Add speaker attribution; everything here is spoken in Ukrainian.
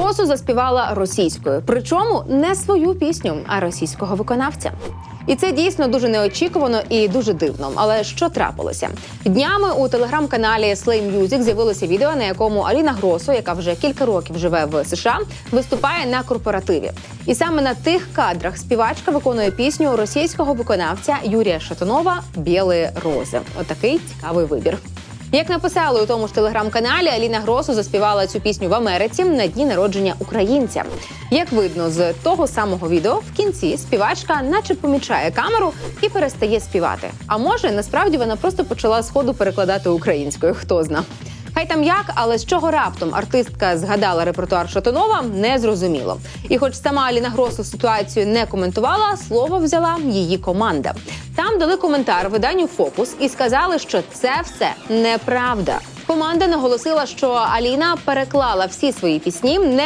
Speaker 1: Гросу заспівала російською, причому не свою пісню, а російського виконавця. І це дійсно дуже неочікувано і дуже дивно. Але що трапилося? Днями у телеграм-каналі Slay Music з'явилося відео, на якому Аліна Гросу, яка вже кілька років живе в США, виступає на корпоративі. І саме на тих кадрах співачка виконує пісню російського виконавця Юрія Шатунова Білі рози. Отакий цікавий вибір. Як написали у тому ж телеграм-каналі, Аліна Гросу заспівала цю пісню в Америці на дні народження українця. Як видно з того самого відео, в кінці співачка, наче помічає камеру і перестає співати. А може, насправді вона просто почала сходу перекладати українською, хто зна. Хай там як, але з чого раптом артистка згадала репертуар Шатунова, не зрозуміло. І хоч сама Аліна Гросу ситуацію не коментувала, слово взяла її команда. Там дали коментар виданню Фокус і сказали, що це все неправда. Команда наголосила, що Аліна переклала всі свої пісні не